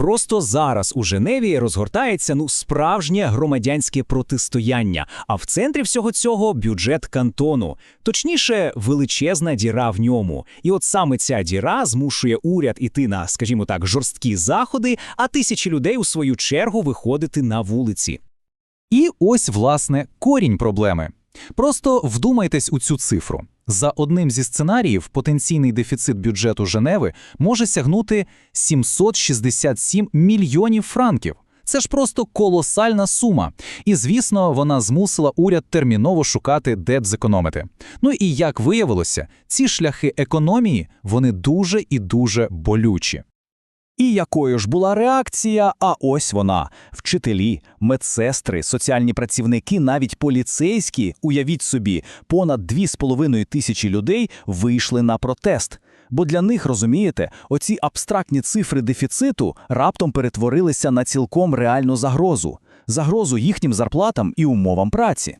Просто зараз у Женеві розгортається ну справжнє громадянське протистояння. А в центрі всього цього бюджет кантону, точніше, величезна діра в ньому. І от саме ця діра змушує уряд іти на, скажімо так, жорсткі заходи, а тисячі людей у свою чергу виходити на вулиці. І ось, власне, корінь проблеми. Просто вдумайтесь у цю цифру. За одним зі сценаріїв потенційний дефіцит бюджету Женеви може сягнути 767 мільйонів франків. Це ж просто колосальна сума. І, звісно, вона змусила уряд терміново шукати, де б зекономити. Ну і як виявилося, ці шляхи економії вони дуже і дуже болючі. І якою ж була реакція? А ось вона: вчителі, медсестри, соціальні працівники, навіть поліцейські, уявіть собі, понад 2,5 тисячі людей вийшли на протест. Бо для них, розумієте, оці абстрактні цифри дефіциту раптом перетворилися на цілком реальну загрозу, загрозу їхнім зарплатам і умовам праці.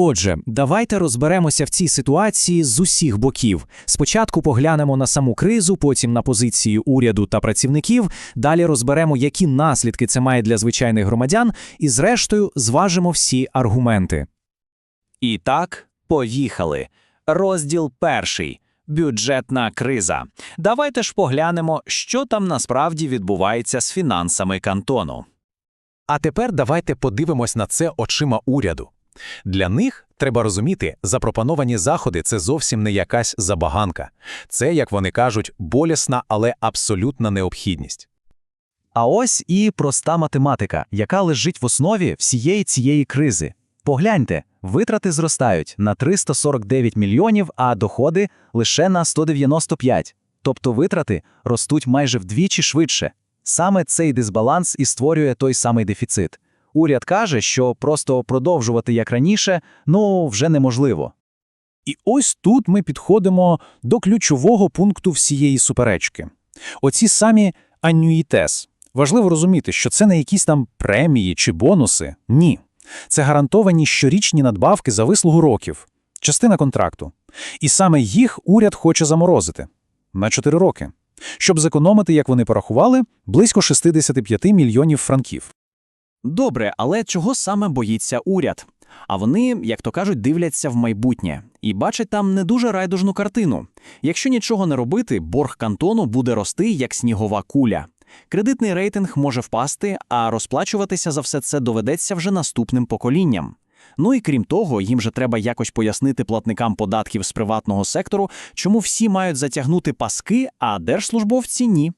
Отже, давайте розберемося в цій ситуації з усіх боків. Спочатку поглянемо на саму кризу, потім на позицію уряду та працівників. Далі розберемо, які наслідки це має для звичайних громадян, і, зрештою, зважимо всі аргументи. І так, поїхали. Розділ перший. Бюджетна криза. Давайте ж поглянемо, що там насправді відбувається з фінансами кантону. А тепер давайте подивимось на це очима уряду. Для них треба розуміти, запропоновані заходи це зовсім не якась забаганка. Це, як вони кажуть, болісна, але абсолютна необхідність. А ось і проста математика, яка лежить в основі всієї цієї кризи. Погляньте, витрати зростають на 349 мільйонів, а доходи лише на 195. Тобто витрати ростуть майже вдвічі швидше. Саме цей дисбаланс і створює той самий дефіцит. Уряд каже, що просто продовжувати як раніше ну вже неможливо. І ось тут ми підходимо до ключового пункту всієї суперечки. Оці самі аннюїтес. Важливо розуміти, що це не якісь там премії чи бонуси. Ні. Це гарантовані щорічні надбавки за вислугу років, частина контракту. І саме їх уряд хоче заморозити на 4 роки, щоб зекономити, як вони порахували, близько 65 мільйонів франків. Добре, але чого саме боїться уряд? А вони, як то кажуть, дивляться в майбутнє і бачать там не дуже райдужну картину. Якщо нічого не робити, борг кантону буде рости як снігова куля. Кредитний рейтинг може впасти, а розплачуватися за все це доведеться вже наступним поколінням. Ну і крім того, їм же треба якось пояснити платникам податків з приватного сектору, чому всі мають затягнути паски, а держслужбовці ні.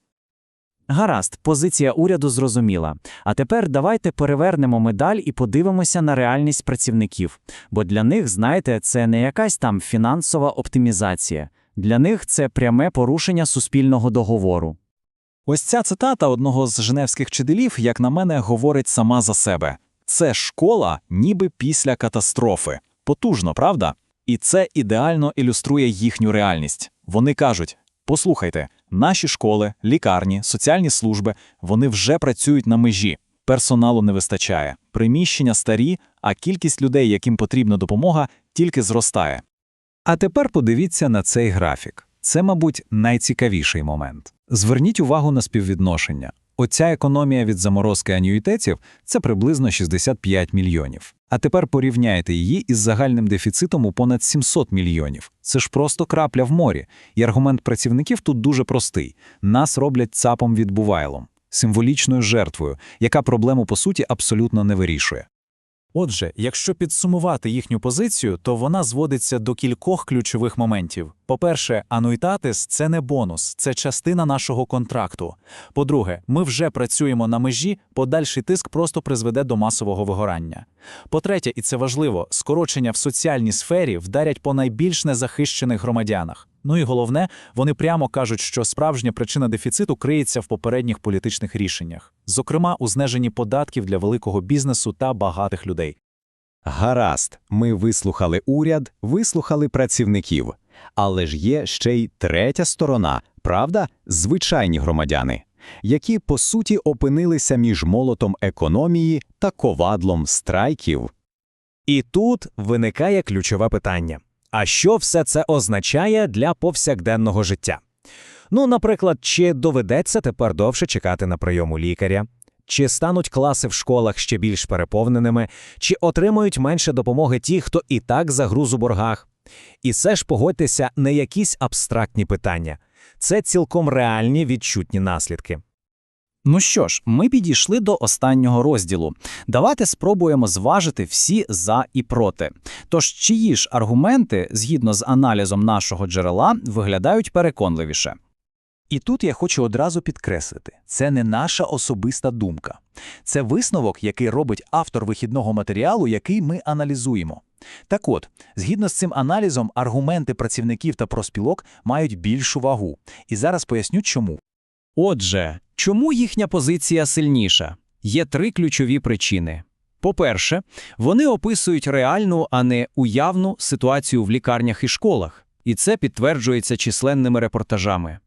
Гаразд, позиція уряду зрозуміла. А тепер давайте перевернемо медаль і подивимося на реальність працівників. Бо для них, знаєте, це не якась там фінансова оптимізація. Для них це пряме порушення суспільного договору. Ось ця цитата одного з женевських вчителів, як на мене, говорить сама за себе. Це школа ніби після катастрофи. Потужно, правда? І це ідеально ілюструє їхню реальність. Вони кажуть: послухайте, наші школи, лікарні, соціальні служби вони вже працюють на межі. Персоналу не вистачає, приміщення старі, а кількість людей, яким потрібна допомога, тільки зростає. А тепер подивіться на цей графік. Це, мабуть, найцікавіший момент. Зверніть увагу на співвідношення. Оця економія від заморозки анюїтетів це приблизно 65 мільйонів. А тепер порівняйте її із загальним дефіцитом у понад 700 мільйонів. Це ж просто крапля в морі. І аргумент працівників тут дуже простий: нас роблять цапом відбувайлом, символічною жертвою, яка проблему по суті абсолютно не вирішує. Отже, якщо підсумувати їхню позицію, то вона зводиться до кількох ключових моментів. По-перше, ануїтатис це не бонус, це частина нашого контракту. По-друге, ми вже працюємо на межі, подальший тиск просто призведе до масового вигорання. По-третє, і це важливо, скорочення в соціальній сфері вдарять по найбільш незахищених громадянах. Ну і головне, вони прямо кажуть, що справжня причина дефіциту криється в попередніх політичних рішеннях, зокрема у зниженні податків для великого бізнесу та багатих людей. Гаразд, ми вислухали уряд, вислухали працівників. Але ж є ще й третя сторона, правда, звичайні громадяни, які по суті опинилися між молотом економії та ковадлом страйків. І тут виникає ключове питання: а що все це означає для повсякденного життя? Ну, наприклад, чи доведеться тепер довше чекати на прийом у лікаря? Чи стануть класи в школах ще більш переповненими, чи отримують менше допомоги ті, хто і так загруз у боргах? І все ж погодьтеся, не якісь абстрактні питання. Це цілком реальні відчутні наслідки. Ну що ж, ми підійшли до останнього розділу. Давайте спробуємо зважити всі за і проти. Тож, чиї ж аргументи, згідно з аналізом нашого джерела, виглядають переконливіше? І тут я хочу одразу підкреслити: це не наша особиста думка. Це висновок, який робить автор вихідного матеріалу, який ми аналізуємо. Так от, згідно з цим аналізом, аргументи працівників та проспілок мають більшу вагу. І зараз поясню, чому. Отже, чому їхня позиція сильніша? Є три ключові причини. По-перше, вони описують реальну, а не уявну ситуацію в лікарнях і школах, і це підтверджується численними репортажами.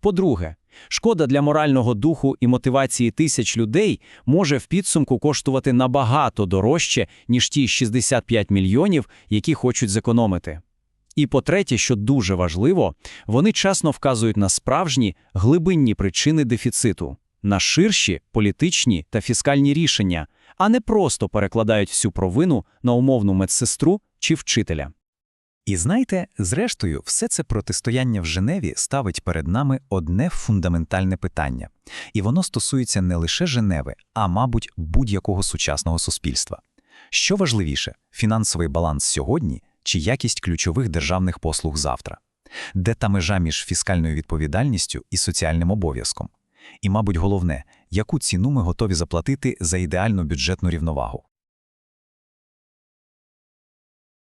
По-друге, шкода для морального духу і мотивації тисяч людей може в підсумку коштувати набагато дорожче, ніж ті 65 мільйонів, які хочуть зекономити. І по-третє, що дуже важливо, вони часно вказують на справжні глибинні причини дефіциту, на ширші політичні та фіскальні рішення, а не просто перекладають всю провину на умовну медсестру чи вчителя. І знаєте, зрештою, все це протистояння в Женеві ставить перед нами одне фундаментальне питання. І воно стосується не лише Женеви, а, мабуть, будь-якого сучасного суспільства. Що важливіше фінансовий баланс сьогодні чи якість ключових державних послуг завтра? Де та межа між фіскальною відповідальністю і соціальним обов'язком? І, мабуть, головне, яку ціну ми готові заплатити за ідеальну бюджетну рівновагу?